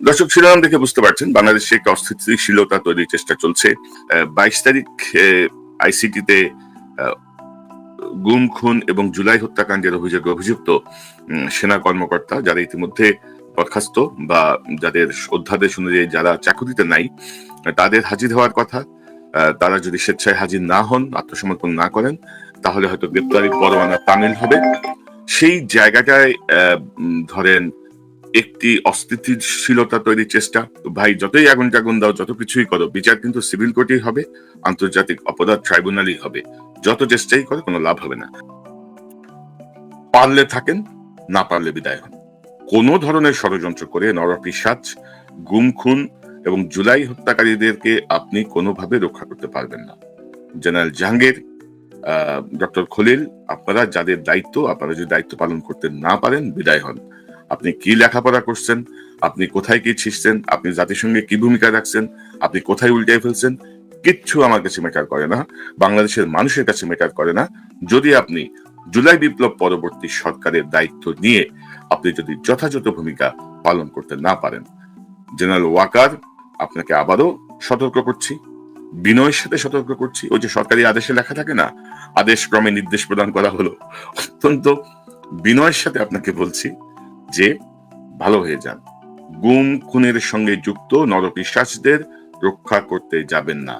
দর্শক শিরোনাম দেখে বুঝতে পারছেন, বাংলাদেশে একটা অস্থিতিশীলতা তৈরির চেষ্টা চলছে। বাইশ তারিখ আইসিটিতে গুম, খুন এবং জুলাই হত্যাকাণ্ডের অভিযোগে অভিযুক্ত সেনা কর্মকর্তা যারা ইতিমধ্যে বরখাস্ত বা যাদের অধ্যাদেশ অনুযায়ী যারা চাকুরিতে নাই, তাদের হাজির হওয়ার কথা। তারা যদি স্বেচ্ছায় হাজির না হন, আত্মসমর্পণ না করেন, তাহলে হয়তো গ্রেপ্তারির পরোয়ানা তামিল হবে। সেই জায়গাটায় ধরেন একটি অস্থিতিশীলতা তৈরির চেষ্টা। ভাই, যতই আগুন টাগুন দাও, যত কিছুই করো, বিচার কিন্তু সিভিল কোর্টেই হবে, আন্তর্জাতিক অপরাধ ট্রাইব্যুনালই হবে। যত চেষ্টাই করে, কোনো লাভ হবে না। পারলে থাকেন, না পারলে বিদায় হন। কোন ধরনের ষড়যন্ত্র করে নরপিসাচ গুম খুন এবং জুলাই হত্যাকারীদেরকে আপনি কোনোভাবে রক্ষা করতে পারবেন না। জেনারেল জাহাঙ্গীর ডক্টর খলিল, আপনারা যাদের দায়িত্ব, আপনারা যদি দায়িত্ব পালন করতে না পারেন, বিদায় হন। আপনি কি লেখাপড়া করছেন? আপনি কোথায় কি ছিঁড়ছেন আপনি জাতিসংঘে কি ভূমিকা রাখছেন? আপনি কোথায় উল্টে ফেলছেন? কিচ্ছু আমার কাছে ম্যাটার করে না। বাংলাদেশের মানুষের কাছে ম্যাটার করে না। যদি আপনি জুলাই বিপ্লব পরবর্তী সরকারের দায়িত্ব নিয়ে আপনি যদি যথাযথ ভূমিকা পালন করতে না পারেন জেনারেল ওয়াকার আপনাকে আবারও সতর্ক করছি। বিনয়ের সাথে সতর্ক করছি। ওই যে সরকারি আদেশে লেখা থাকে না, আদেশ ক্রমে নির্দেশ প্রদান করা হলো। অত্যন্ত বিনয়ের সাথে আপনাকে বলছি। যে ভালো হয়ে যান। গুম খুনের সঙ্গে যুক্ত নরপিশ্বাসদের রক্ষা করতে যাবেন না।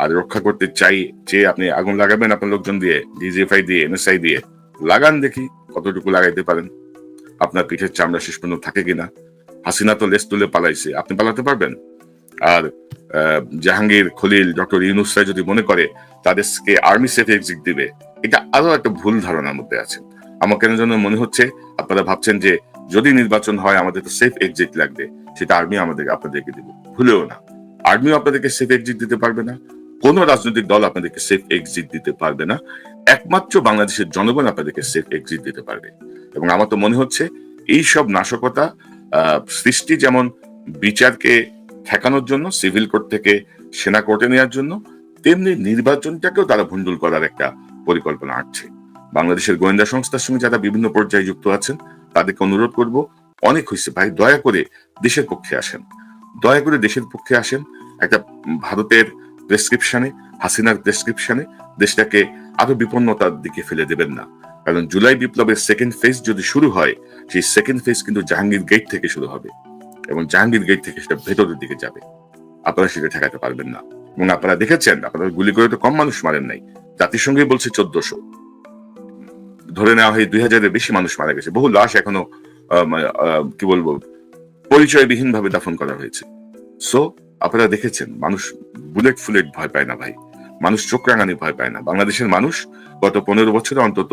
আর রক্ষা করতে চাই যে আপনি আগুন লাগাবেন আপনার লোকজন দিয়ে, ডিজিএফআই দিয়ে, এনএসআই দিয়ে, লাগান দেখি কতটুকু লাগাইতে পারেন। আপনার পিঠের চামড়া শেষ পর্যন্ত থাকে কিনা? হাসিনা তো লেস তুলে পালাইছে, আপনি পালাতে পারবেন? আর জাহাঙ্গীর, খলিল, ডক্টর ইউনুস রায় যদি মনে করে তাদেরকে আর্মি সেফ এক্সিট দিবে? এটা আরও একটা ভুল ধারণার মধ্যে আছে। আমার কেন যেন মনে হচ্ছে, আপনারা ভাবছেন যে যদি নির্বাচন হয়, আমাদের তো সেফ এক্সিট লাগবে। সেটা আর্মি আমাদের, আপনাদেরকে দিবে। ভুলেও না। আর্মিও আপনাদেরকে সেফ এক্সিট দিতে পারবে না। কোন রাজনৈতিক দল আপনাদেরকে সেফ এক্সিট দিতে পারবে না। একমাত্র বাংলাদেশের জনগণ আপনাদেরকে সেফ এক্সিট দিতে পারবে। এবং আমার তো মনে হচ্ছে, এই সব নাশকতা সৃষ্টি যেমন বিচারকে ঠেকানোর জন্য সিভিল কোর্ট থেকে সেনা কোর্টে নেওয়ার জন্য, তেমনি নির্বাচনটাকেও তারা ভণ্ডুল করার একটা পরিকল্পনা আঁটছে। বাংলাদেশের গোয়েন্দা সংস্থার সঙ্গে যারা বিভিন্ন পর্যায়ে যুক্ত আছেন তাদেরকে অনুরোধ করব, অনেক হয়েছে ভাই, দয়া করে দেশের পক্ষে আসেন। দয়া করে দেশের পক্ষে আসেন। একটা ভারতের প্রেসক্রিপশনে হাসিনার প্রেসক্রিপশনে দেশটাকে আরও বিপন্নতার দিকে ফেলে দেবেন না। কারণ জুলাই বিপ্লবের সেকেন্ড ফেজ যদি শুরু হয়, সেই সেকেন্ড ফেজ কিন্তু জাহাঙ্গীর গেট থেকে শুরু হবে এবং জাহাঙ্গীর গেট থেকে সেটা ভেতরের দিকে যাবে। আপনারা সেটা ঠেকাতে পারবেন না। এবং আপনারা দেখেছেন, আপনারা গুলি করে তো কম মানুষ মারেন নাই। জাতিসংঘে বলছে চোদ্দশো। ধরে নেওয়া হয় দুই হাজারের বেশি মানুষ মারা গেছে। বহু লাশ এখনও কি বলব পরিচয়বিহীন ভাবে দাফন করা হয়েছে। সো আপনারা দেখেছেন, মানুষ বুলেট ফুলেট ভয় পায় না ভাই। মানুষ চোখ রাঙানি ভয় পায় না। বাংলাদেশের মানুষ গত পনেরো বছরে অন্তত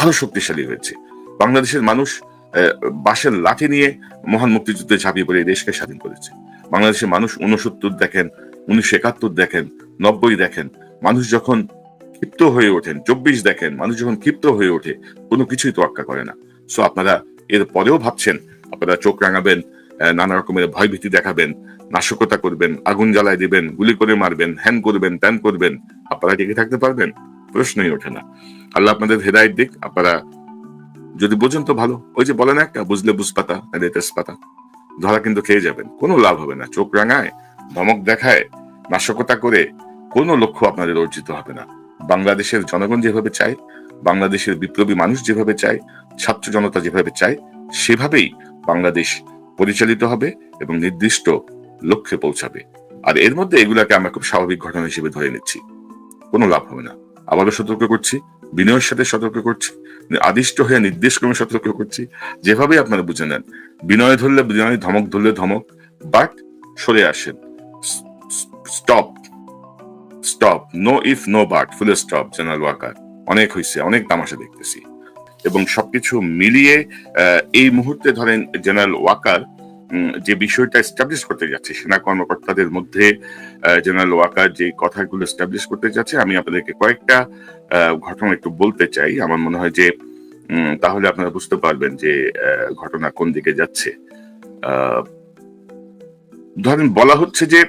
আরও শক্তিশালী হয়েছে। বাংলাদেশের মানুষ বাঁশের লাঠি নিয়ে মহান মুক্তিযুদ্ধে ঝাঁপিয়ে পড়ে দেশকে স্বাধীন করেছে। বাংলাদেশের মানুষ উনসত্তর দেখেন উনিশশো একাত্তর দেখেন, নব্বই দেখেন। মানুষ যখন ক্ষিপ্ত হয়ে ওঠেন। চব্বিশ দেখেন, মানুষ যখন ক্ষিপ্ত হয়ে ওঠে, কোনো কিছুই তোয়াক্কা করে না। সো আপনারা এর পরেও ভাবছেন, আপনারা চোখ রাঙাবেন নানা রকমের ভয়ভীতি দেখাবেন, নাশকতা করবেন, আগুন জ্বালায় দিবেন, গুলি করে মারবেন, হ্যান করবেন, ত্যান করবেন, আপনারা টিকে থাকতে পারবেন? প্রশ্নই ওঠে না। আল্লাহ আপনাদের হেদায়ত দিক, আপনারা যদি বোঝেন তো ভালো। ওই যে বলেন একটা, বুঝলে বুঝপাতা নাইলে তেজপাতা। ধরা কিন্তু খেয়ে যাবেন, কোনো লাভ হবে না। চোখ রাঙায়, ধমক দেখায়, নাশকতা করে, কোনো লক্ষ্য আপনাদের অর্জিত হবে না। বাংলাদেশের জনগণ যেভাবে চায়, বাংলাদেশের বিপ্লবী মানুষ যেভাবে চায়, ছাত্র জনতা যেভাবে চায়, সেভাবেই বাংলাদেশ পরিচালিত হবে এবং নির্দিষ্ট লক্ষ্যে পৌঁছাবে। আর এর মধ্যে এগুলাকে আমরা খুব স্বাভাবিক ঘটনা হিসেবে ধরে নিচ্ছি। কোনো লাভ হবে না। আবারও সতর্ক করছি, বিনয়ের সাথে সতর্ক করছি, আদিষ্ট হয়ে নির্দেশ ক্রমে সতর্ক করছি যেভাবে আপনারা বুঝে নেন। বিনয় ধরলে বিনয়, ধমক ধরলে ধমক, বাট সরে আসেন। Stop stop no if no but full stop general Walker অনেক হয়েছে অনেক তামাশা দেখতেছি। এবং সবকিছু মিলিয়ে এই মুহূর্তে ধরেন জেনারেল ওয়াকার যে বিষয়টা এস্টাবলিশ করতে যাচ্ছে, সেনা কর্মকর্তাদের মধ্যে জেনারেল ওয়াকার যে কথাগুলো এস্টাবলিশ করতে যাচ্ছে, আমি আপনাদেরকে কয়েকটা ঘটনা একটু বলতে চাই। আমার মনে হয় যে তাহলে আপনারা বুঝতে পারবেন যে ঘটনা কোন দিকে যাচ্ছে। ধরেন বলা হচ্ছে যে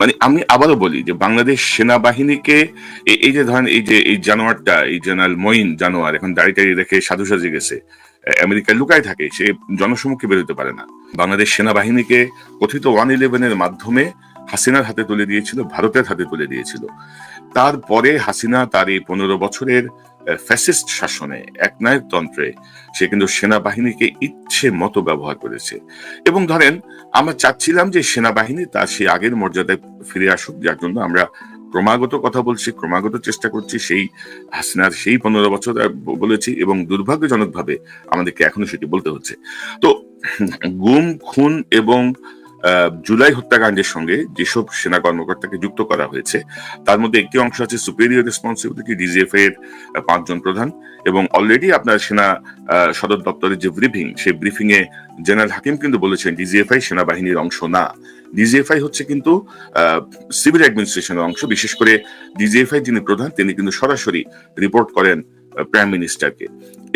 মানে আমি আবারও বলি যে বাংলাদেশ সেনাবাহিনীকে এই যে ধরেন এই যে এই জানোয়ারটা, এই জেনারেল মঈন জানোয়ার এখন দাঁড়িয়ে টাড়ি রেখে সাধু সাজে গেছে আমেরিকায় লুকায় থাকে, সে জনসমুখে বেরোতে পারে না। বাংলাদেশ সেনাবাহিনীকে কথিত ওয়ান ইলেভেনের মাধ্যমে হাসিনার হাতে তুলে দিয়েছিল, ভারতের হাতে তুলে দিয়েছিল। তারপরে হাসিনা তার এই পনেরো বছরের ফ্যাসিস্ট শাসনে একনায়কতন্ত্রে সে কিন্তু সেনাবাহিনীকে ইচ্ছে মতো ব্যবহার করেছে। এবং ধরেন, আমরা চাচ্ছিলাম যে সেনাবাহিনী তার সেই আগের মর্যাদায় ফিরে আসুক, যার জন্য আমরা ক্রমাগত কথা বলছি, ক্রমাগত চেষ্টা করছি, সেই হাসিনার সেই পনেরো বছর বলেছি এবং দুর্ভাগ্যজনকভাবে আমাদেরকে এখনও সেটি বলতে হচ্ছে। তো, গুম, খুন এবং জুলাই হত্যাকাণ্ডের সঙ্গে যেসব সেনা কর্মকর্তাকে যুক্ত করা হয়েছে, তার মধ্যে একটি অংশ আছে সুপেরিয়র রেসপন্সিবিলিটি ডিজিএফ এর পাঁচজন প্রধান এবং অলরেডি আপনার সেনা সদর দপ্তরের যে ব্রিফিং সেই ব্রিফিং এ জেনারেল হাকিম কিন্তু বলেছেন ডিজিএফআই সেনাবাহিনীর অংশ না। ডিজিএফআই হচ্ছে কিন্তু সিভিল অ্যাডমিনিস্ট্রেশনের অংশ, বিশেষ করে ডিজিএফআই যিনি প্রধান, তিনি কিন্তু সরাসরি রিপোর্ট করেন প্রাইম মিনিস্টারকে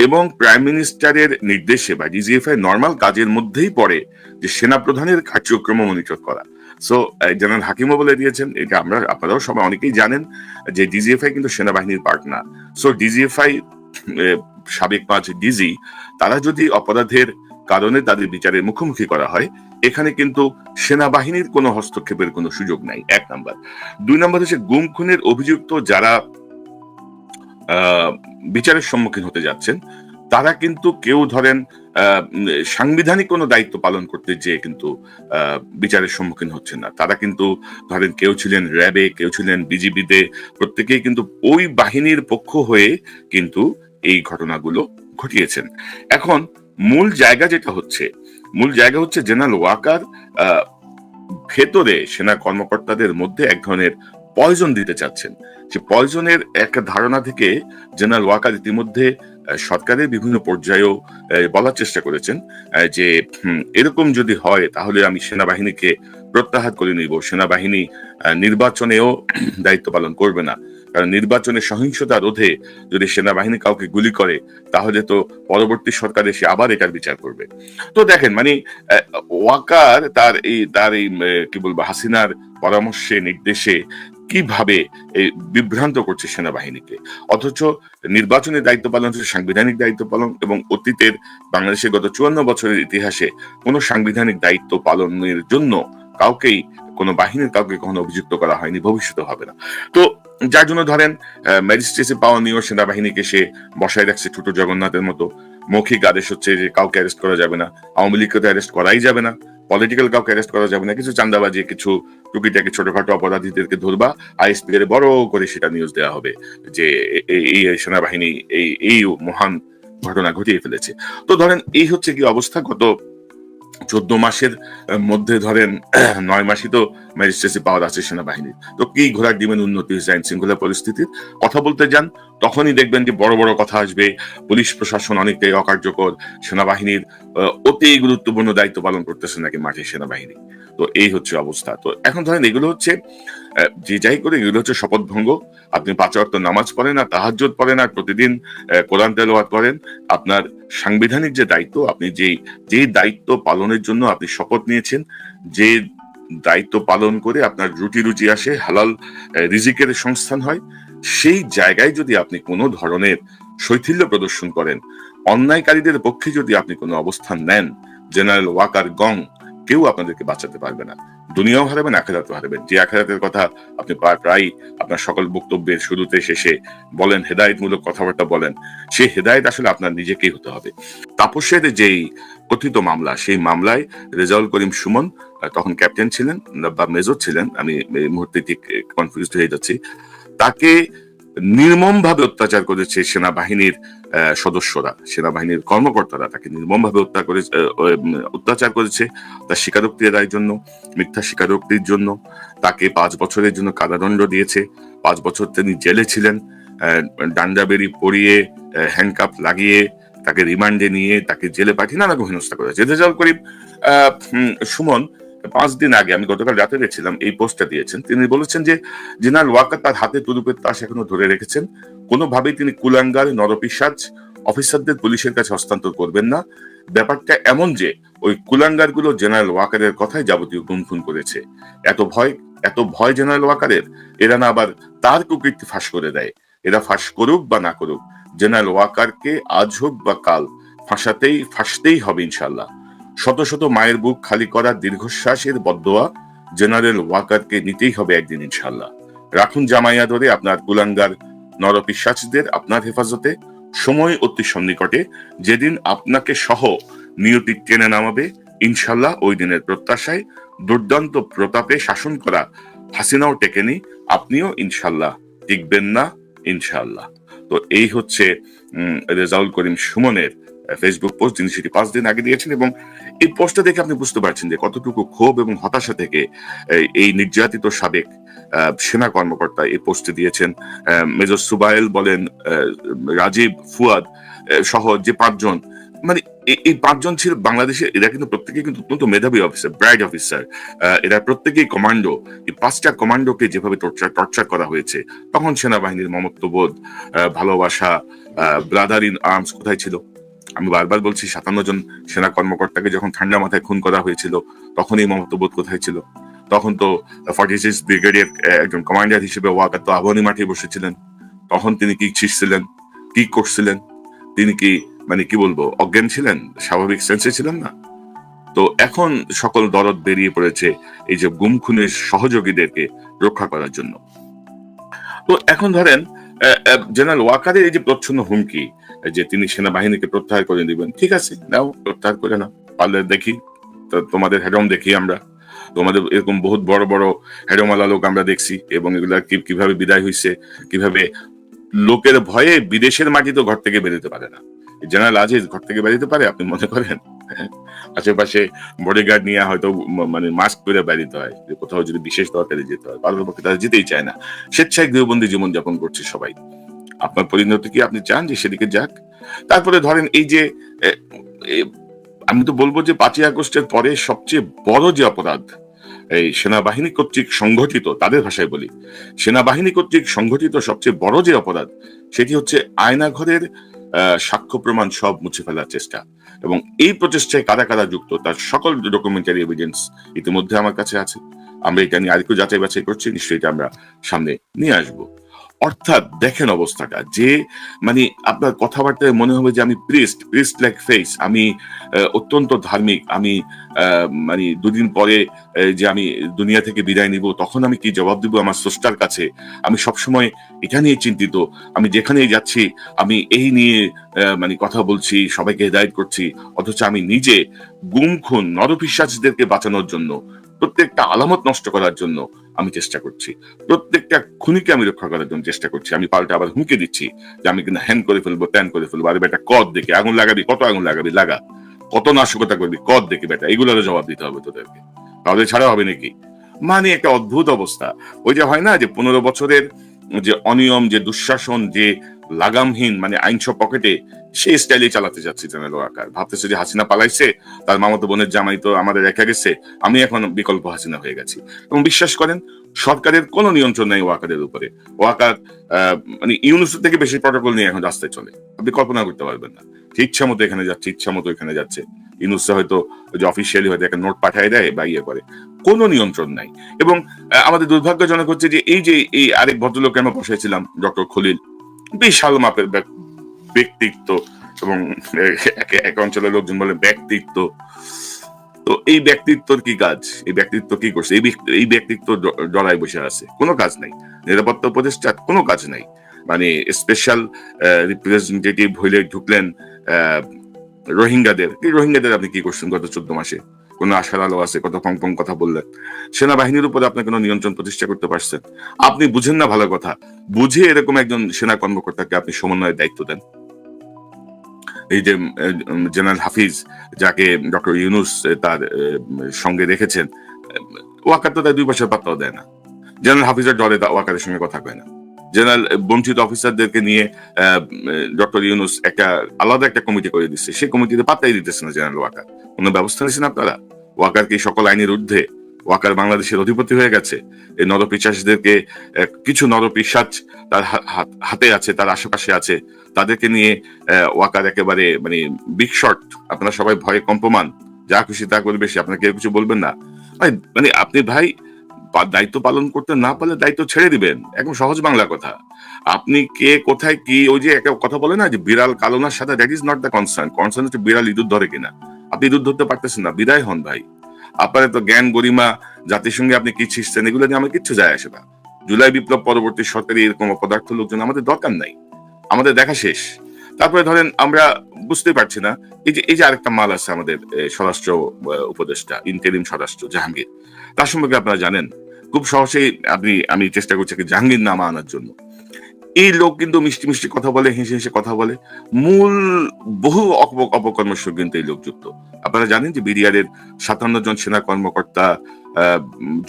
এবং প্রাইম মিনিস্টারের নির্দেশে বা ডিজিএফআই নর্মাল কাজের মধ্যেই পড়ে যে সেনা প্রধানের কার্যক্রম মনিটর করা। সো জেনারেল হাকিমও বলে দিয়েছেন, এটা আমরা আপনারাও সবাই অনেকেই জানেন, যে ডিজিএফআই কিন্তু সেনাবাহিনীর পার্ট না। সো ডিজিএফআই সাবেক পাঁচ ডিজি তারা যদি অপরাধের কারণে তাদের বিচারের মুখোমুখি করা হয়, এখানে কিন্তু সেনাবাহিনীর কোনো হস্তক্ষেপের কোনো সুযোগ নাই। এক নাম্বার দুই নাম্বার হচ্ছে, গুম খুনের অভিযুক্ত যারা বিচারের সম্মুখীন হতে যাচ্ছেন। তারা কিন্তু কেউ ধরেন সাংবিধানিক কোনো দায়িত্ব পালন করতে যেয়ে কিন্তু বিচারের সম্মুখীন হচ্ছেন না। তারা কিন্তু ধরেন কেউ ছিলেন র্যাবে, কেউ ছিলেন বিজিবিতে, প্রত্যেকেই কিন্তু ওই বাহিনীর পক্ষ হয়ে কিন্তু এই ঘটনাগুলো ঘটিয়েছেন। এখন মূল জায়গা যেটা হচ্ছে, মূল জায়গা হচ্ছে জেনারেল ওয়াকার ভেতরে সেনা কর্মকর্তাদের মধ্যে এক ধরনের পয়জন দিতে চাচ্ছেন। সে পয়জনের একটা ধারণা থেকে জেনারেল ওয়াকার ইতিমধ্যে সরকারের বিভিন্ন পর্যায়েও বলার চেষ্টা করেছেন যে এরকম যদি হয়, তাহলে আমি সেনাবাহিনীকে প্রত্যাহার করে নিব। সেনাবাহিনী নির্বাচনেও দায়িত্ব পালন করবে না। কারণ নির্বাচনে সহিংসতা রোধে যদি সেনাবাহিনী কাউকে গুলি করে, তাহলে তো পরবর্তী সরকার এসে আবার এটার বিচার করবে। তো দেখেন মানে ওয়াকার তার এই তার এই কি বলব, হাসিনার পরামর্শে, নির্দেশে কীভাবে বিভ্রান্ত করছে সেনাবাহিনীকে? অথচ নির্বাচনের দায়িত্ব পালন হচ্ছে সাংবিধানিক দায়িত্ব পালন এবং অতীতের বাংলাদেশের গত চুয়ান্ন বছরের ইতিহাসে কোনো সাংবিধানিক দায়িত্ব পালনের জন্য কাউকেই, কোনো বাহিনীর কাউকে কখনো অভিযুক্ত করা হয়নি ভবিষ্যতে হবে না। তো যার জন্য ধরেন ম্যাজিস্ট্রেসি পাওয়া নিয়েও সেনাবাহিনীকে সে বসায় রাখছে ছোট জগন্নাথের মতো। মৌখিক আদেশ হচ্ছে যে কাউকে অ্যারেস্ট করা যাবে না, আওয়ামী লীগকে তো অ্যারেস্ট করাই যাবে না। পলিটিক্যাল কাউকে অ্যারেস্ট করা যাবে না, কিছু চান্দাবাজি কিছু টুকিটাকি ছোটখাটো অপরাধীদেরকে ধরবা আইএসপি এর বড় করে সেটা নিউজ দেওয়া হবে যে এই সেনাবাহিনী, এই এই মহান ঘটনা ঘটিয়ে ফেলেছে। তো ধরেন এই হচ্ছে কি অবস্থা, গত চোদ্দ মাসের মধ্যে ধরেন নয় মাসই তো ম্যাজিস্ট্রেসি পাওয়ার আছে সেনাবাহিনীর। তো কি ঘোড়ার ডিমের উন্নতি হয়েছে আইন শৃঙ্খলা পরিস্থিতির? কথা বলতে যান তখনই দেখবেন যে বড় বড় কথা আসবে। পুলিশ প্রশাসন অনেকটাই অকার্যকর। সেনাবাহিনীর অতি গুরুত্বপূর্ণ দায়িত্ব পালন করতেছে নাকি মাঠে সেনাবাহিনী। তো এই হচ্ছে অবস্থা। তো এখন ধরেন এগুলো হচ্ছে যে যাই করে এগুলো হচ্ছে শপথ ভঙ্গ আপনি পাঁচ ওয়াক্ত নামাজ পড়েন আর তাহাজ্জুদ পড়েন আর প্রতিদিন কোরআন তেলাওয়াত করেন। আপনার সাংবিধানিক যে দায়িত্ব, আপনি যেই যে দায়িত্ব পালনের জন্য আপনি শপথ নিয়েছেন, যে দায়িত্ব পালন করে আপনার রুটি রুচি আসে, হালাল রিজিকের সংস্থান হয় সেই জায়গায় যদি আপনি কোনো ধরনের শৈথিল্য প্রদর্শন করেন, অন্যায়কারীদের পক্ষে যদি আপনি কোনো অবস্থান নেন, জেনারেল ওয়াকার গং, কেউ আপনাদেরকে বাঁচাতে পারবে না। দুনিয়াও হারাবেন, আখেরাতও হারাবেন। যে আখেরাতের কথা আপনি প্রায় আপনার সকল বক্তব্যের শুরুতে শেষে বলেন, হেদায়তমূলক কথাবার্তা বলেন সেই হেদায়ত আসলে আপনার নিজেকেই হতে হবে। তাপসের যেই কথিত মামলা, সেই মামলায় রেজাউল করিম সুমন তখন ক্যাপ্টেন ছিলেন বা মেজর ছিলেন। আমি এই মুহূর্তে ঠিক কনফিউজ হয়ে যাচ্ছি। তাকে নির্মমভাবে অত্যাচার করেছে সেনাবাহিনীর সদস্যরা, সেনাবাহিনীর কর্মকর্তারা তাকে নির্মমভাবে হত্যা করে অত্যাচার করেছে তার স্বীকারোক্তি আদায়ের জন্য, মিথ্যা স্বীকারোক্তির জন্য। তাকে পাঁচ বছরের জন্য কারাদণ্ড দিয়েছে। পাঁচ বছর তিনি জেলে ছিলেন ডান্ডা বেরি পরিয়ে হ্যান্ডকাপ লাগিয়ে, তাকে রিমান্ডে নিয়ে তাকে জেলে পাঠিয়ে নানা হেনস্থা করেছে। রেজাউল করিম সুমন পাঁচ দিন আগে আমি গতকাল রাতে দেখছিলাম এই পোস্টটা দিয়েছেন। তিনি বলেছেন যে জেনারেল ওয়াকার তার হাতে তুরুপের তাস এখনও ধরে রেখেছেন। কোনোভাবেই তিনি কুলাঙ্গার, নরপিসাজ, অফিসারদের পুলিশের কাছে হস্তান্তর করবেন না। ব্যাপারটা এমন যে ওই কুলাঙ্গারগুলো জেনারেল ওয়াকারের কথাই যাবতীয় গুনফুন করেছে। এত ভয় এত ভয় জেনারেল ওয়াকারের, এরা না আবার তার কুকীর্তি ফাঁস করে দেয়। এরা ফাঁস করুক বা না করুক, জেনারেল ওয়াকারকে আজ হোক বা কাল ফাঁসাতেই, ফাঁসতেই হবে ইনশাল্লাহ শত শত মায়ের বুক খালি করা দীর্ঘশ্বাসের বদোয়া জেনারেল ওয়াকারকে নিতেই হবে একদিন ইনশাল্লাহ রাখুন জামাইয়া ধরে আপনার কুলাঙ্গার নরপিশ্বাসীদের আপনার হেফাজতে। সময় অতি সন্নিকটে যেদিন আপনাকে সহ নিয়তি টেনে নামাবে ইনশাল্লাহ ওই দিনের প্রত্যাশায় দুর্দান্ত প্রতাপে শাসন করা হাসিনাও টেকেনি আপনিও ইনশাল্লাহ টিকবেন না ইনশাল্লাহ তো এই হচ্ছে রেজাউল করিম সুমনের ফেসবুক পোস্ট যিনি সেটি পাঁচ দিন আগে দিয়েছেন এবং এই পোস্টটা দেখে আপনি বুঝতে পারছেন যে কতটুকু ক্ষোভ এবং হতাশা থেকে এই- নির্যাতিত সাবেক সেনা কর্মকর্তা এই পোস্টে দিয়েছেন। মেজর সুবাইল বলেন রাজীব, ফুয়াদ সহ যে পাঁচজন মানে এই- পাঁচজন ছিল বাংলাদেশের, এরা কিন্তু প্রত্যেকে কিন্তু অত্যন্ত মেধাবী অফিসার ব্রাইড অফিসার এরা প্রত্যেকেই কমান্ডো এই পাঁচটা কমান্ডোকে যেভাবে টর্চার টর্চার করা হয়েছে, তখন সেনাবাহিনীর মমত্ববোধ ভালোবাসা ব্রাদার ইন আর্মস কোথায় ছিল? আমি বারবার বলছি, সাতান্ন জন সেনা কর্মকর্তাকে যখন ঠান্ডা মাথায় খুন করা হয়েছিল তখন এই মমত্ববোধ কোথায় ছিল? তখন তো ফর্টি সিক্স ব্রিগেডের একজন কমান্ডার হিসেবে ওয়াকার তো আবাহনী মাঠে বসেছিলেন। তখন তিনি কি ছিঁড়ছিলেন কি করছিলেন? তিনি কি মানে কি বলব, অজ্ঞান ছিলেন? স্বাভাবিক সেন্সে ছিলেন না? তো এখন সকল দরদ বেরিয়ে পড়েছে এই যে গুম খুনের সহযোগীদেরকে রক্ষা করার জন্য। তো এখন ধরেন জেনারেল ওয়াকারের এই যে প্রচ্ছন্ন হুমকি যে তিনি সেনাবাহিনীকে প্রত্যাহার করে দিবেন। ঠিক আছে, নাও, প্রত্যাহার করে নাও। পারলে দেখি তোমাদের হেডম দেখি আমরা। তোমাদের এরকম বহুত বড় বড় হেডমালা লোক আমরা দেখছি এবং এগুলা কীভাবে বিদায় হইছে, কীভাবে লোকের ভয়ে বিদেশের মাটি তো ঘর থেকে বেরোতে পারে না। জেনারেল আজিজ ঘর থেকে বেরোতে পারে, আপনি মনে করেন? আশেপাশে বডিগার্ড নিয়ে হয়তো মানে মাস্ক করে বেরিতে হয়, যে কোথাও যদি বিশেষ দরকারে যেতে হয় পালানোর পক্ষে তারা যেতেই চায় না। স্বেচ্ছায় গৃহবন্দী জীবনযাপন করছে সবাই। আপনার পরিণতি কি আপনি চান যে সেদিকে যাক? তারপরে ধরেন এই যে আমি তো বলব যে পাঁচই আগস্টের পরে সবচেয়ে বড় যে অপরাধ, এই সেনাবাহিনী কর্তৃক সংঘটিত, তাদের ভাষায় বলি, সেনাবাহিনী কর্তৃক সংঘটিত সবচেয়ে বড় যে অপরাধ, সেটি হচ্ছে আয়নাঘরের সাক্ষ্য প্রমাণ সব মুছে ফেলার চেষ্টা। এবং এই প্রচেষ্টায় কারা কারা যুক্ত, তার সকল ডকুমেন্টারি এভিডেন্স ইতিমধ্যে আমার কাছে আছে। আমরা এটা নিয়ে আরেকটু যাচাই বাছাই করছি, নিশ্চয়ই এটা আমরা সামনে নিয়ে আসব। অর্থাৎ দেখেন অবস্থাটা, যে মানে আপনার কথাবার্তায় মনে হবে যে আমি প্রিস্ট প্রিস্ট লাইক ফেস আমি অত্যন্ত ধার্মিক, আমি মানে দুদিন পরে যে আমি দুনিয়া থেকে বিদায় নিব, তখন আমি কি জবাব দিব আমার স্রষ্টার কাছে? আমি সবসময় এটা নিয়ে চিন্তিত, আমি যেখানেই যাচ্ছি, আমি এই নিয়ে মানে কথা বলছি, সবাইকে হেদায়ত করছি, অথচ আমি নিজে গুম, খুন নরপিশ্বাসীদেরকে বাঁচানোর জন্য, প্রত্যেকটা আলামত নষ্ট করার জন্য আমি চেষ্টা করছি। প্রত্যেকটা খুনিকে আমি রক্ষা করার জন্য চেষ্টা করছি। আমি পাল্টা আবার হুমকে দিচ্ছি যে আমি কিনা হ্যান করে ফেলব প্যান করে ফেলব। আর বেটা, কদ দেখে আগুন লাগাবি, কত আগুন লাগাবি? লাগা। কত নাশকতা করবি? কদ দেখে বেটা, এগুলোরও জবাব দিতে হবে তোদেরকে। তাহলে ছাড়া হবে নাকি? মানে একটা অদ্ভুত অবস্থা। ওই যে হয় না যে পনেরো বছরের যে অনিয়ম, যে দুঃশাসন, যে লাগামহীন মানে আইনসব পকেটে সেই স্টাইলে চালাতে যাচ্ছে জেনারেল ওয়াকার ভাবতেছে যে হাসিনা পালাইছে, তার মামাতো বোনের জামাই তো আমাদের রেখে গেছে, আমি এখন বিকল্প হাসিনা হয়ে গেছি। এবং বিশ্বাস করেন, সরকারের কোনো নিয়ন্ত্রণ নেই ওয়াকারের উপরে। ওয়াকার মানে ইউনিভার্সিটি থেকে বেশি প্রটোকল নিয়ে এখন রাস্তায় চলে। আপনি কল্পনা করতে পারবেন না। ইচ্ছা মতো এখানে যাচ্ছে, ইচ্ছা মতো এখানে যাচ্ছে। ইউনুসে হয়তো যে অফিসিয়ালি হয়তো একটা নোট পাঠিয়ে দেয় বা ইয়ে করে। কোনো নিয়ন্ত্রণ নাই। এবং আমাদের দুর্ভাগ্যজনক হচ্ছে যে এই যে এই আরেক ভদ্রলোককে আমরা বসেছিলাম ডক্টর খলিল বিশাল মাপের ব্যক- ব্যক্তিত্ব এবং এক- অঞ্চলের লোকজন বলে ব্যক্তিত্ব। তো এই ব্যক্তিত্বর কি কাজ? এই ব্যক্তিত্ব কি করছে? এই এই ব্যক্তিত্ব ডরায় বসে আছে। কোনো কাজ নাই। নিরাপত্তা উপদেষ্টা কোনো কাজ নাই। মানে স্পেশাল রিপ্রেজেন্টেটিভ হইলে ঢুকলেন রোহিঙ্গাদের। এই রোহিঙ্গাদের আপনি কি করছেন গত চোদ্দ মাসে? কোনো আশার আলো আছে, কত কম কম কথা বললেন সেনাবাহিনীর উপরে আপনি কোনো নিয়ন্ত্রণ প্রতিষ্ঠা করতে পারছেন। আপনি বুঝেন না ভালো কথা। বুঝে এরকম একজন সেনা কর্মকর্তাকে আপনি সমন্বয়ের দায়িত্ব দেন। এই যে জেনারেল হাফিজ, যাকে ডক্টর ইউনুস তার সঙ্গে রেখেছেন ওয়াকার তো তার দুই পাশে পাত্তাও দেয় না। জেনারেল হাফিজের ডরে ওয়াকারের সঙ্গে কথা কয় না। জেনারেল বঞ্চিত অফিসারদেরকে নিয়ে ডক্টর ইউনুস একটা আলাদা একটা কমিটি করে দিচ্ছে। সেই কমিটিতে পাত্তাই দিতেছে না জেনারেল ওয়াকার। কোনো ব্যবস্থা নিয়েছেন আপনারা? ওয়াকার কি সকল আইনের ঊর্ধ্বে ওয়াকার বাংলাদেশের অধিপতি হয়ে গেছে? এই নরপিচাসীদেরকে আহ, কিছু নরপিসাচ তার হাতে আছে তার আশেপাশে আছে তাদেরকে নিয়ে ওয়াকার একেবারে মানে বিগ শট আপনারা সবাই ভয়ে কম্পমান। যা খুশি তা করবে সে আপনাকে কেউ কিছু বলবেন না। মানে আপনি ভাই দায়িত্ব পালন করতে না পারলে দায়িত্ব ছেড়ে দিবেন। একদম সহজ বাংলা কথা। আপনি কে কোথায় কি ওই যে একটা কথা বলে না যে বিড়াল কালোনার সাথে that is not the concern concern হচ্ছে বিড়াল ইঁদুর ধরে কিনা। আপনি ইঁদুর ধরতে পারতেছেন না, বিদায় হন ভাই। আপনার তো জ্ঞান, গরিমা জাতির সঙ্গে আপনি কি ছিটছেন এগুলো নিয়ে আমার কিচ্ছু যায় আসে না। জুলাই বিপ্লব পরবর্তী সরকারি এরকম অপদার্থ লোকজন আমাদের দরকার নাই। আমাদের দেখা শেষ। তারপরে ধরেন আমরা বুঝতে পারছি না, এই যে এই যে আরেকটা মাল আছে আমাদের স্বরাষ্ট্র উপদেষ্টা, ইন্টারিম স্বরাষ্ট্র, জাহাঙ্গীর। তার সম্পর্কে আপনারা জানেন। খুব সহজেই আপনি, আমি চেষ্টা করছি জাহাঙ্গীর নামা আনার জন্য। এই লোক কিন্তু মিষ্টি মিষ্টি কথা বলে, হেসে হেসে কথা বলে। মূল বহু অপ- অপকর্মের সঙ্গে কিন্তু এই লোক যুক্ত। আপনারা জানেন যে বিডিআরের সাতান্ন জন সেনা কর্মকর্তা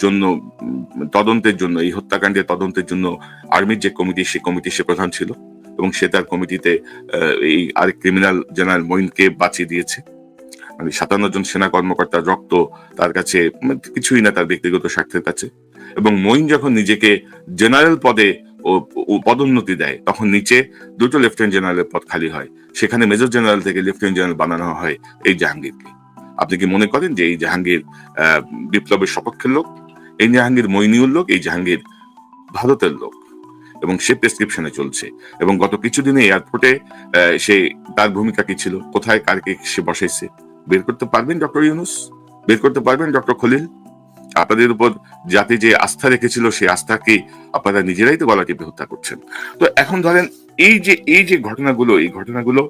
জন্য, তদন্তের জন্য, এই হত্যাকাণ্ডের তদন্তের জন্য আর্মির যে কমিটি, সেই কমিটি সে প্রধান ছিল এবং সে তার কমিটিতে এই আরেক ক্রিমিনাল জেনারেল মঈনকে বাঁচিয়ে দিয়েছে। মানে সাতান্ন জন সেনা কর্মকর্তার রক্ত তার কাছে, কিছুই না তার ব্যক্তিগত স্বার্থের কাছে। এবং মইন যখন নিজেকে জেনারেল পদে পদোন্নতি দেয়, তখন নিচে দুটো লেফটেন্যান্ট জেনারেলের পদ খালি হয়। সেখানে মেজর জেনারেল থেকে লেফটেন্যান্ট জেনারেল বানানো হয় এই জাহাঙ্গীরকে। আপনি কি মনে করেন যে এই জাহাঙ্গীর বিপ্লবের সপক্ষের লোক? এই জাহাঙ্গীর মইনিউল লোক, এই জাহাঙ্গীর ভারতের লোক। এবং সে প্রেসক্রিপশনে চলছে। এবং গত কিছুদিনে এয়ারপোর্টে সে তার ভূমিকা কি ছিল? কোথায় কারকে সে বসাইছে? বের করতে পারবেন ডক্টর ইউনুস? বের করতে পারবেন ডক্টর খলিল? আপনাদের উপর জাতি যে আস্থা রেখেছিল, সেই আস্থাকে আপনারা নিজেরাই তো গলা টিপে হত্যা করছেন। তো এখন ধরেন, এই যে এই যে ঘটনাগুলো, এই ঘটনাগুলো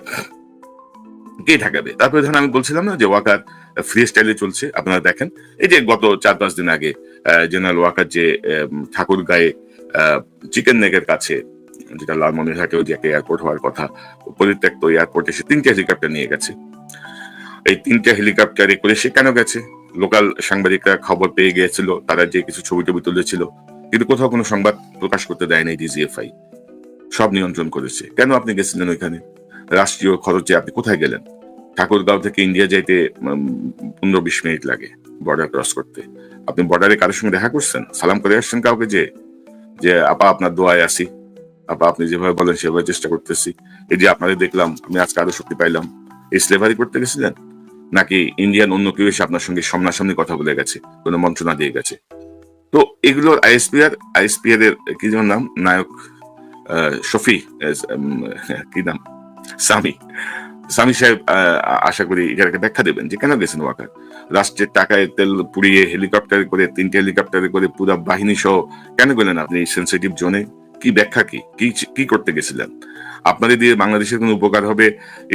কে ঠেকাবে? তারপরে ধরেন আমি বলছিলাম না যে ওয়াকার ফ্রি স্টাইলে চলছে, আপনারা দেখেন। এই যে গত চার পাঁচ দিন আগে জেনারেল ওয়াকার যে ঠাকুর গায়ে চিকেন নেকের কাছে, যেটা লালমনিরহাটে যে একটা এয়ারপোর্ট হওয়ার কথা, পরিত্যক্ত এয়ারপোর্টে সে তিনটে হেলিকপ্টার নিয়ে গেছে। এই তিনটে হেলিকপ্টারে করে সে কেন গেছে? লোকাল সাংবাদিকরা খবর পেয়ে গিয়েছিল, তারা যে কিছু ছবি টবি তুলেছিল, কিন্তু কোথাও কোনো সংবাদ প্রকাশ করতে দেয় নাই ডিজিএফআই সব নিয়ন্ত্রণ করেছে। কেন আপনি গেছিলেন ওইখানে? রাষ্ট্রীয় খরচে আপনি কোথায় গেলেন? ঠাকুরগাঁও থেকে ইন্ডিয়া যাইতে পনেরো বিশ মিনিট লাগে বর্ডার ক্রস করতে। আপনি বর্ডারে কারোর সঙ্গে দেখা করছেন? সালাম করে আসছেন কাউকে যে যে, আপা, আপনার দোয়ায় আসি আপা, আপনি যেভাবে বলেন, সেভাবে চেষ্টা করতেছি। এই যে আপনাদের দেখলাম, আমি আজকে আরও শক্তি পাইলাম। এই স্লেভারি করতে গেছিলেন? নাকি ইন্ডিয়ান অন্য কেউ এসে আপনার সঙ্গে সামনাসামনি কথা বলে গেছে, কোনো মন্ত্রণা দিয়ে গেছে? তো এগুলোর আইএসপিআর আইএসপিআর এর কি যেন নাম? নায়ক শফি কি নাম? সামি। সামি সাহেব আশা করি এটার একটা ব্যাখ্যা দেবেন যে কেন গেছেন ওয়াকার? রাষ্ট্রের টাকায় তেল পুড়িয়ে হেলিকপ্টারে করে, তিনটে হেলিকপ্টারে করে পুরো বাহিনী সহ কেন গেলেন আপনি? সেন্সিটিভ জোনে কি ব্যাখ্যা কি? কি করতে গেছিলেন? আপনাদের দিয়ে বাংলাদেশের কোনো উপকার হবে?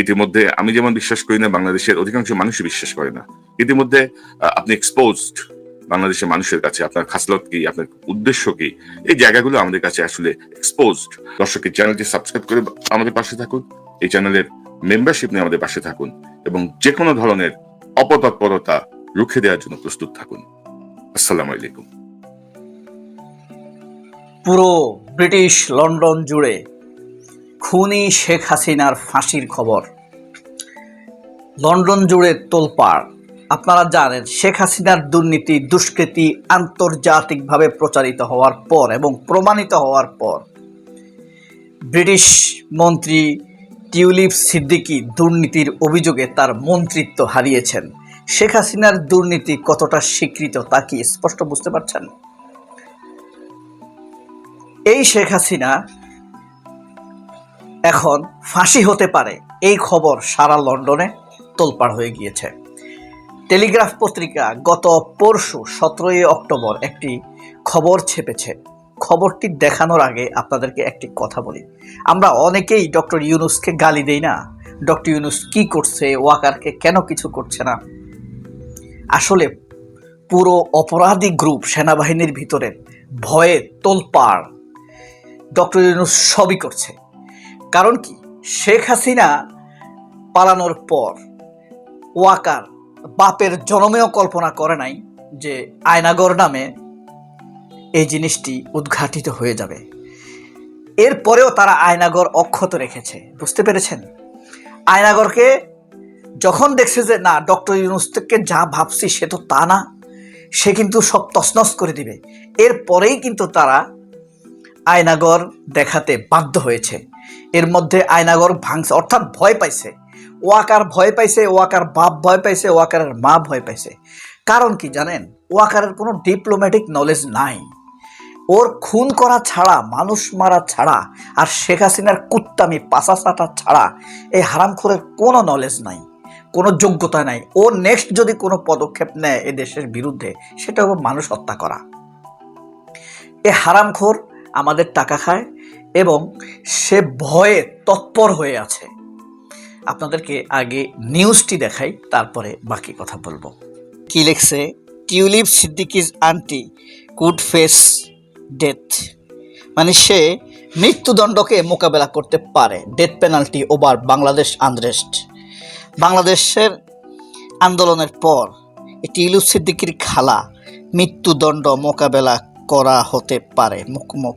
ইতিমধ্যে আমি যেমন বিশ্বাস করি না, বাংলাদেশের অধিকাংশ মানুষই বিশ্বাস করে না। ইতিমধ্যে আপনি এক্সপোজড বাংলাদেশের মানুষের কাছে আপনার খাসলত কি, আপনার উদ্দেশ্য কি, এই জায়গাগুলো আমাদের কাছে আসলে এক্সপোজড দর্শকের চ্যানেলটি সাবস্ক্রাইব করে আমাদের পাশে থাকুন। এই চ্যানেলের মেম্বারশিপ নিয়ে আমাদের পাশে থাকুন এবং যে কোনো ধরনের অপতৎপরতা রুখে দেওয়ার জন্য প্রস্তুত থাকুন। আসসালামু আলাইকুম। পুরো ব্রিটিশ লন্ডন জুড়ে খুনি শেখ হাসিনার ফাঁসির খবর। লন্ডন জুড়ে তোলপাড়। আপনারা জানেন, শেখ হাসিনার দুর্নীতি, দুষ্কৃতি আন্তর্জাতিকভাবে প্রচারিত হওয়ার পর এবং প্রমাণিত হওয়ার পর ব্রিটিশ মন্ত্রী টিউলিপ সিদ্দিকী দুর্নীতির অভিযোগে তার মন্ত্রিত্ব হারিয়েছেন। শেখ হাসিনার দুর্নীতি কতটা স্বীকৃত তা কি স্পষ্ট বুঝতে পারছেন? এই শেখ হাসিনা এখন ফাঁসি হতে পারে। এই খবর সারা লন্ডনে তোলপাড় হয়ে গিয়েছে। টেলিগ্রাফ পত্রিকা গত পরশু সতেরোই অক্টোবর একটি খবর ছেপেছে। খবরটি দেখানোর আগে আপনাদেরকে একটি কথা বলি। আমরা অনেকেই ডক্টর ইউনুসকে গালি দেই না। ডক্টর ইউনুস কি করছে, ওয়াকারকে কেন কিছু করছে না? আসলে পুরো অপরাধী গ্রুপ সেনাবাহিনীর ভিতরে ভয়ে তোলপাড় ডক্টর ইউনুস সবই করছে। কারণ কি? শেখ হাসিনা পালানোর পর ওয়াকার বাপের জনমেও কল্পনা করে নাই যে আয়নাগর নামে এই জিনিসটি উদ্ঘাটিত হয়ে যাবে। এরপরেও তারা আয়নাগর অক্ষত রেখেছে। বুঝতে পেরেছেন? আয়নাগরকে যখন দেখছে যে, না, ডক্টর ইউনুস থেকে যা ভাবছি সে তো তা না, সে কিন্তু সব তছনছ করে দিবে। এরপরেই কিন্তু তারা আয়নাগর দেখাতে বাধ্য হয়েছে। এর মধ্যে আয়নাগর ভাঙছে, অর্থাৎ ভয় পাইছে। ওয়াকার ভয় পাইছে, ওয়াকার বাপ ভয় পাইছে, ওয়াকারের মা ভয় পাইছে। কারণ কি জানেন? ওয়াকারের কোনো ডিপ্লোম্যাটিক নলেজ নাই। ওর খুন করা ছাড়া, মানুষ মারা ছাড়া, আর শেখ হাসিনার কুত্তামি পাশা চাটা ছাড়া এই হারামখোরের কোনো নলেজ নাই, কোনো যোগ্যতা নাই। ও নেক্সট যদি কোনো পদক্ষেপ নেয় এ দেশের বিরুদ্ধে, সেটা হবে মানুষ হত্যা করা। এ হারামখোর আমাদের টাকা খায় এবং সে ভয়ে তৎপর হয়ে আছে। আপনাদেরকে আগে নিউজটি দেখাই, তারপরে বাকি কথা বলব। কি লিখছে? Tulip Siddiq's aunty could face death মানে সে মৃত্যুদণ্ডকে মোকাবেলা করতে পারে। Death penalty over Bangladesh unrest বাংলাদেশের আন্দোলনের পর টিউলিপ সিদ্দিকির খালা মৃত্যুদণ্ড মোকাবেলা করা হতে পারে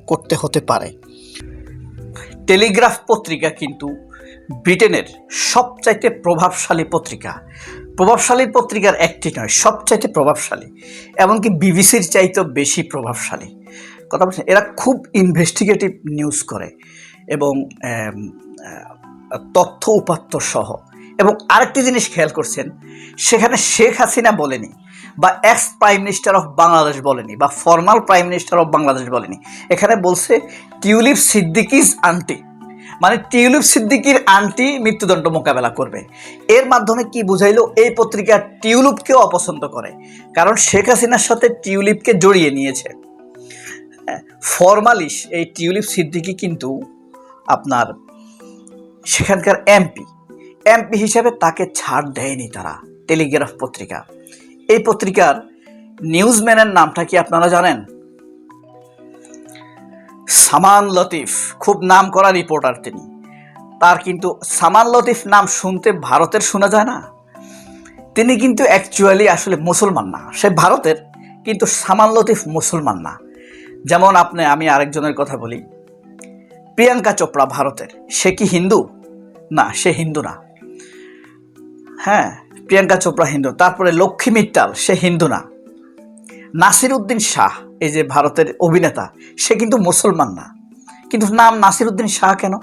করতে হতে পারে। টেলিগ্রাফ পত্রিকা কিন্তু ব্রিটেনের সবচাইতে প্রভাবশালী পত্রিকা। প্রভাবশালী পত্রিকার একটি নয়, সবচাইতে প্রভাবশালী, এমনকি বিবিসির চাইতেও বেশি প্রভাবশালী। কথা বলছেন এরা খুব ইনভেস্টিগেটিভ নিউজ করে এবং তথ্য উপাত্ত সহ। এবং আরেকটি জিনিস খেয়াল করছেন, সেখানে শেখ হাসিনা বলেনি বা ex prime minister of Bangladesh বলেনি, বা formal prime minister of Bangladesh বলেনি। এখানে বলছে, টিউলিপ সিদ্দিকিজ আন্টি মানে টিউলিপ সিদ্দিকির আন্টি মৃত্যুদণ্ড মোকাবেলা করবে। এর মাধ্যমে কি বুঝাইলো, এই পত্রিকা টিউলিপকেও অপছন্দ করে। কারণ শেখ হাসিনার সাথে টিউলিপকে জড়িয়ে নিয়েছে। ফরমালিশ এই টিউলিপ সিদ্দিকি কিন্তু আপনার সেখানকার এমপি এমপি হিসাবে তাকে ছাড় দেয়নি তারা টেলিগ্রাফ পত্রিকা। এই পত্রিকার নিউজম্যানের নামটা কি আপনারা জানেন? সামান লতিফ, খুব নাম করা রিপোর্টার তিনি। তার কিন্তু সামান লতিফ নাম শুনতে ভারতের শোনা যায় না। তিনি কিন্তু অ্যাকচুয়ালি আসলে মুসলমান না। সে ভারতের, কিন্তু সামান লতিফ মুসলমান না। যেমন আপনি, আমি আরেকজনের কথা বলি। প্রিয়াঙ্কা চোপড়া ভারতের। সে কি হিন্দু? না, সে হিন্দু না। হ্যাঁ প্রিয়াঙ্কা চোপড়া হিন্দু, তারপরে লক্ষ্মী মিত্তাল, সে হিন্দু না। নাসির উদ্দিন শাহ, এই যে ভারতের অভিনেতা, সে কিন্তু মুসলমান না। কিন্তু নাম নাসির উদ্দিন শাহ কেন?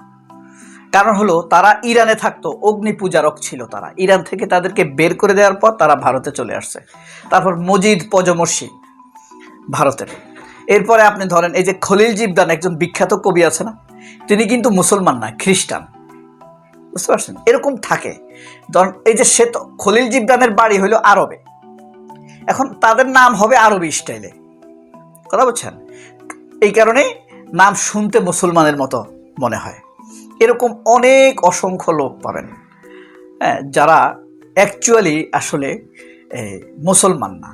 কারণ হলো, তারা ইরানে থাকতো, অগ্নি পূজারক ছিল তারা। ইরান থেকে তাদেরকে বের করে দেওয়ার পর তারা ভারতে চলে আসছে। তারপর মজিদ পজমর্শি, ভারতের। এরপরে আপনি ধরেন, এই যে খলিল জিবদান একজন বিখ্যাত কবি আছে না, তিনি কিন্তু মুসলমান না, খ্রিস্টান। বুঝতে পারছেন? এরকম থাকে। এই যে সে তো খলিল জিবদানের বাড়ি হলো আরবে। এখন তাদের নাম হবে আরবি স্টাইলে। কথা বলছেন এই কারণে নাম শুনতে মুসলমানের মতো মনে হয়। এরকম অনেক অসংখ্য লোক পাবেন। হ্যাঁ যারা অ্যাকচুয়ালি আসলে মুসলমান না।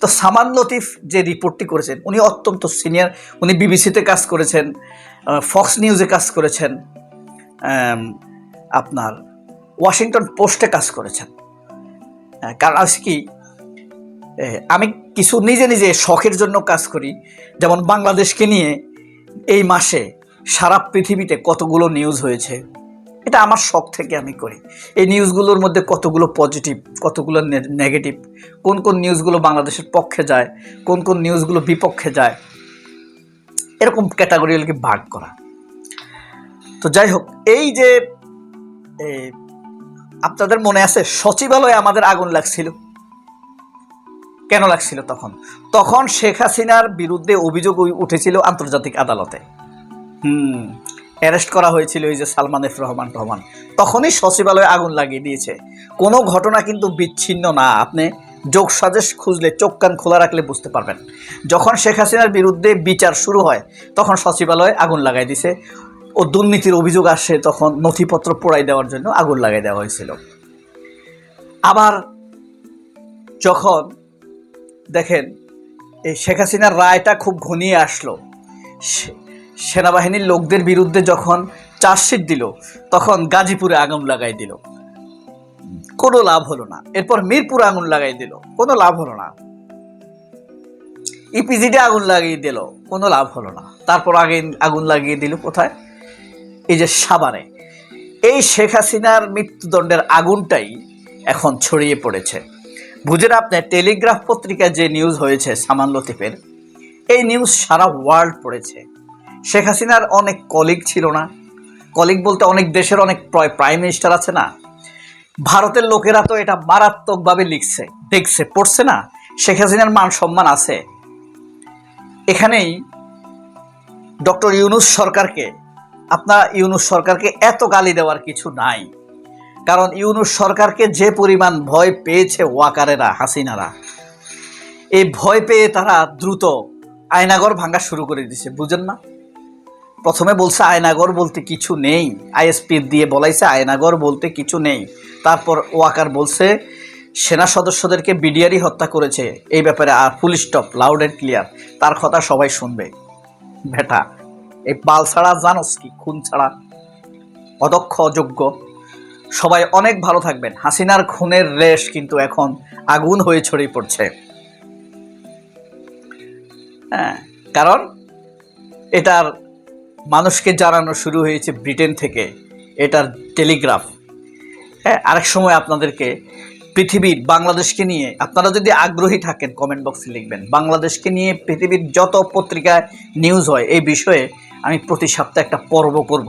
তো সামান লতিফ যে রিপোর্টটি করেছেন, উনি অত্যন্ত সিনিয়র। উনি বিবিসিতে কাজ করেছেন ফক্স নিউজে কাজ করেছেন। আপনার ওয়াশিংটন পোস্টে কাজ করেছেন। কারণ আছে কি আমি কিছু নিজে নিজে শখের জন্য কাজ করি। যেমন বাংলাদেশকে নিয়ে এই মাসে সারা পৃথিবীতে কতগুলো নিউজ হয়েছে, এটা আমার শখ থেকে আমি করি। এই নিউজগুলোর মধ্যে কতগুলো পজিটিভ কতগুলো নেগেটিভ কোন কোন নিউজগুলো বাংলাদেশের পক্ষে যায়, কোন কোন নিউজগুলো বিপক্ষে যায়, এরকম ক্যাটাগরিয়ালকে ভাগ করা। তো যাই হোক, এই যে আপনাদের মনে আছে সচিবালয়ে আমাদের আগুন লাগছিল? কেন লাগছিল তখন? তখন শেখ হাসিনার বিরুদ্ধে অভিযোগ উঠেছিল আন্তর্জাতিক আদালতে। হুম। অ্যারেস্ট করা হয়েছিল এই যে সালমান এফ রহমান রহমান তখনই সচিবালয়ে আগুন লাগিয়ে দিয়েছে। কোনো ঘটনা কিন্তু বিচ্ছিন্ন না। আপনি যোগ সাজেশ খুঁজলে চোখ কান খোলা রাখলে বুঝতে পারবেন। যখন শেখ হাসিনার বিরুদ্ধে বিচার শুরু হয় তখন সচিবালয়ে আগুন লাগাই দিছে। ও দুর্নীতির অভিযোগ আসে তখন নথিপত্র পোড়াই দেওয়ার জন্য আগুন লাগাই দেওয়া হয়েছিল। আবার যখন দেখেন, এই শেখ হাসিনার রায়টা খুব ঘনিয়ে আসলো সেনাবাহিনীর লোকদের বিরুদ্ধে যখন চার্জশিট দিল, তখন গাজীপুরে আগুন লাগাই দিল। কোনো লাভ হলো না। এরপর মিরপুরে আগুন লাগাই দিল। কোনো লাভ হলো না। ইপিজিডে আগুন লাগিয়ে দিল। কোনো লাভ হলো না। তারপর আগে আগুন লাগিয়ে দিল কোথায়? এই যে সাভারে এই শেখ হাসিনার মৃত্যুদণ্ডের আগুনটাই এখন ছড়িয়ে পড়েছে। বুঝেন আপনি, টেলিগ্রাফ পত্রিকায় যে নিউজ হয়েছে সামান লতিফের, এই নিউজ সারা ওয়ার্ল্ড পড়েছে। শেখ হাসিনার অনেক কলিগ ছিল না। কলিগ বলতে অনেক দেশের অনেক প্রাইম মিনিস্টার আছে না। ভারতের লোকেরা তো এটা মারাত্মকভাবে লিখছে, দেখছে, পড়ছে না। শেখ হাসিনার মান সম্মান আছে। এখানেই ডক্টর ইউনুস সরকারকে আপনার ইউনুস সরকারকে এত গালি দেওয়ার কিছু নাই। কারণ ইউনুস সরকারকে যে পরিমাণ ভয় পেয়েছে ওয়াকারেরা, হাসিনারা, এই ভয় পেয়ে তারা দ্রুত আয়নাগর ভাঙা শুরু করে দিছে, বুঝেন না? প্রথমে বলছে আয়নাগর বলতে কিছু নেই, আইএসপি দিয়ে বলাইছে আয়নাগর বলতে কিছু নেই। তারপর ওয়াকার বলছে, সেনা সদস্যদেরকে বিডিআরই হত্যা করেছে, এই ব্যাপারে আর full stop loud and clear তার কথা সবাই শুনবে। ভেটা। এই বাল ছাড়া জানোস কি, খুন ছাড়া। অদক্ষ, অযোগ্য। সবাই অনেক ভালো থাকবেন। হাসিনার খুনের রেশ কিন্তু এখন আগুন হয়ে ছড়িয়ে পড়ছে। হ্যাঁ কারণ এটার মানুষকে জানানো শুরু হয়েছে ব্রিটেন থেকে। এটার টেলিগ্রাফ। হ্যাঁ আরেক সময় আপনাদেরকে পৃথিবীর বাংলাদেশকে নিয়ে আপনারা যদি আগ্রহী থাকেন কমেন্ট বক্সে লিখবেন, বাংলাদেশকে নিয়ে পৃথিবীর যত পত্রিকায় নিউজ হয়, এই বিষয়ে আমি প্রতি সপ্তাহে একটা পর্ব করব।